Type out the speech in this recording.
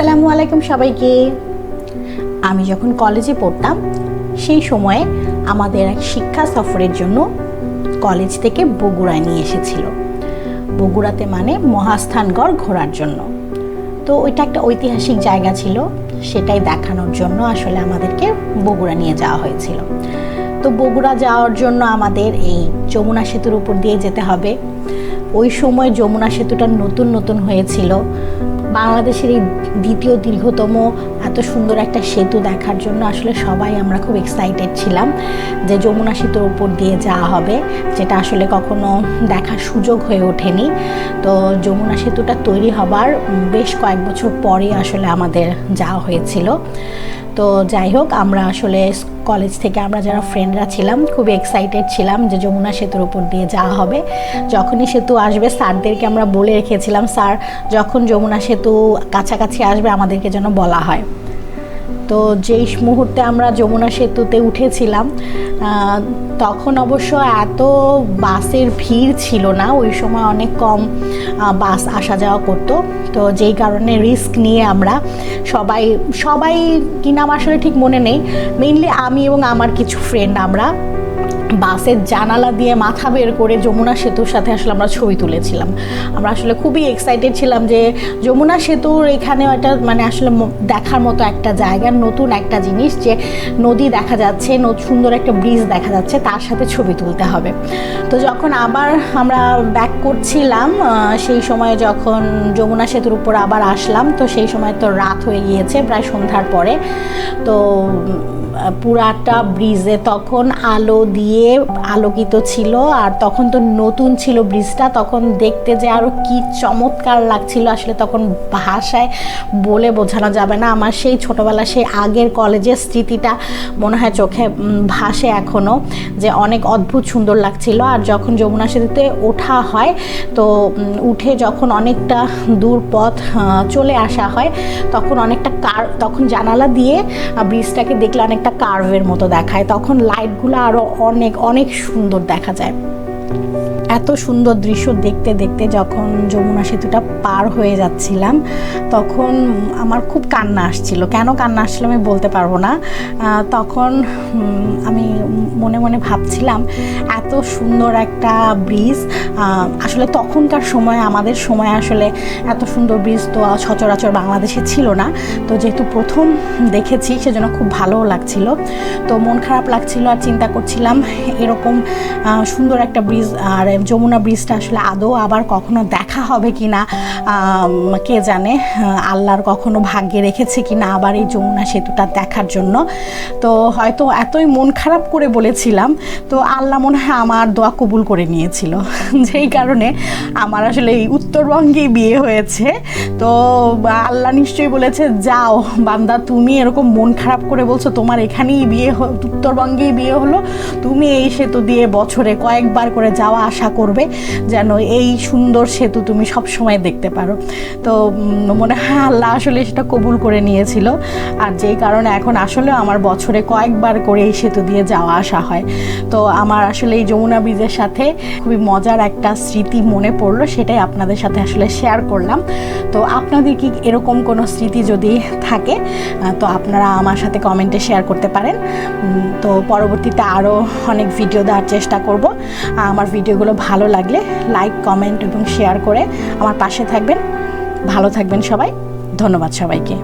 আসসালামু আলাইকুম সবাইকে। আমি যখন কলেজে পড়তাম, সেই সময়ে আমাদের এক শিক্ষা সফরের জন্য কলেজ থেকে বগুড়ায় নিয়ে এসেছিল। বগুড়াতে মানে মহাস্থানগড় ঘোরার জন্য। তো ওইটা একটা ঐতিহাসিক জায়গা ছিল, সেটাই দেখানোর জন্য আসলে আমাদেরকে বগুড়া নিয়ে যাওয়া হয়েছিল। তো বগুড়া যাওয়ার জন্য আমাদের এই যমুনা সেতুর উপর দিয়ে যেতে হবে। ওই সময় যমুনা সেতুটা নতুন নতুন হয়েছিল। বাংলাদেশের এই দ্বিতীয় দীর্ঘতম এত সুন্দর একটা সেতু দেখার জন্য আসলে সবাই আমরা খুব এক্সাইটেড ছিলাম যে যমুনা সেতুর উপর দিয়ে যাওয়া হবে, যেটা আসলে কখনো দেখার সুযোগ হয়ে ওঠেনি। তো যমুনা সেতুটা তৈরি হবার বেশ কয়েক বছর পরে আসলে আমাদের যাওয়া হয়েছিল। তো যাই হোক, আমরা আসলে কলেজ থেকে আমরা যারা ফ্রেন্ডরা ছিলাম, খুবই এক্সাইটেড ছিলাম যে যমুনা সেতুর উপর দিয়ে যাওয়া হবে। যখনই সেতু আসবে, স্যারদেরকে আমরা বলে রেখেছিলাম, স্যার, যখন যমুনা সেতু কাছাকাছি আসবে, আমাদেরকে যেন বলা হয়। তো যেই মুহূর্তে আমরা যমুনা সেতুতে উঠেছিলাম তখন অবশ্য এত বাসের ভিড় ছিল না, ওই সময় অনেক কম বাস আসা যাওয়া করতো। তো যেই কারণে রিস্ক নিয়ে আমরা সবাই সবাই কি নাম আসলে ঠিক মনে নেই মেইনলি আমি এবং আমার কিছু ফ্রেন্ড আমরা বাসের জানালা দিয়ে মাথা বের করে যমুনা সেতুর সাথে আসলে আমরা ছবি তুলেছিলাম। আমরা আসলে খুবই এক্সাইটেড ছিলাম যে যমুনা সেতুর এখানে একটা মানে আসলে দেখার মতো একটা জায়গা, নতুন একটা জিনিস যে নদী দেখা যাচ্ছে সুন্দর একটা ব্রিজ দেখা যাচ্ছে, তার সাথে ছবি তুলতে হবে। তো যখন আবার আমরা ব্যাক করছিলাম সেই সময় যখন যমুনা সেতুর উপর আবার আসলাম, তো সেই সময় তো রাত হয়ে গিয়েছে, প্রায় সন্ধ্যার পরে। তো পুরাটা ব্রিজে তখন আলো দিয়ে আলোকিত ছিল আর তখন তো নতুন ছিল ব্রিজটা, তখন দেখতে যে আরও কি চমৎকার লাগছিল। আসলে তখন ভাষায় বলে বোঝানো যাবে না। আমার সেই ছোটোবেলা সেই আগের কলেজের স্মৃতিটা মনে হয় চোখে ভাসে এখনও যে অনেক অদ্ভুত সুন্দর লাগছিল। আর যখন যমুনা সেতুতে ওঠা হয়, তো উঠে যখন অনেকটা দূর পথ চলে আসা হয়, তখন অনেকটা কার, তখন জানালা দিয়ে ব্রিজটাকে দেখলে অনেকটা কার্ভের মতো দেখায়। তখন লাইটগুলো আরও অনেক অনেক সুন্দর দেখা যায়। এত সুন্দর দৃশ্য দেখতে দেখতে যখন যমুনা সেতুটা পার হয়ে যাচ্ছিলাম, তখন আমার খুব কান্না আসছিল। কেন কান্না আসছিল আমি বলতে পারব না। তখন আমি মনে মনে ভাবছিলাম, এত সুন্দর একটা ব্রিজ আসলে তখনকার সময়, আমাদের সময় আসলে এত সুন্দর ব্রিজ তো সচরাচর বাংলাদেশে ছিল না। তো যেহেতু প্রথম দেখেছি, সেজন্য খুব ভালোও লাগছিল। তো মন খারাপ লাগছিল আর চিন্তা করছিলাম, এরকম সুন্দর একটা ব্রিজ আর যমুনা ব্রিজটা আসলে আদৌ আবার কখনো দেখা হবে কি না কে জানে, আল্লাহর কখনো ভাগ্যে রেখেছে কি না আবার এই যমুনা সেতুটা দেখার জন্য। তো হয়তো এতই মন খারাপ করে বলেছিলাম, তো আল্লাহ মনে হয় আমার দোয়া কবুল করে নিয়েছিল। যেই কারণে আমার আসলে এই উত্তরবঙ্গেই বিয়ে হয়েছে। তো আল্লাহ নিশ্চয়ই বলেছে, যাও বান্দা, তুমি এরকম মন খারাপ করে বলছো, তোমার এখানেই বিয়ে উত্তরবঙ্গেই বিয়ে হলো। তুমি এই সেতু দিয়ে বছরে কয়েকবার করে যাওয়া আসা করবে যেন এই সুন্দর সেতু তুমি সব সময় দেখতে পারো। তো মনে হয় আল্লাহ আসলে সেটা কবুল করে নিয়েছিল। আর যেই কারণে এখন আসলে আমার বছরে কয়েকবার করে এই সেতু দিয়ে যাওয়া আসা হয়। তো আমার আসলে এই যমুনা ব্রিজের সাথে খুবই মজার একটা স্মৃতি মনে পড়ল, সেটাই আপনাদের সাথে আসলে শেয়ার করলাম। তো আপনাদের কি এরকম কোনো স্মৃতি যদি থাকে তো আপনারা আমার সাথে কমেন্টে শেয়ার করতে পারেন। তো পরবর্তীতে আরও অনেক ভিডিও দেওয়ার চেষ্টা করব। আমার ভিডিওগুলো ভালো লাগলে লাইক কমেন্ট এবং শেয়ার করে আমার পাশে থাকবেন। ভালো থাকবেন সবাই। ধন্যবাদ সবাইকে।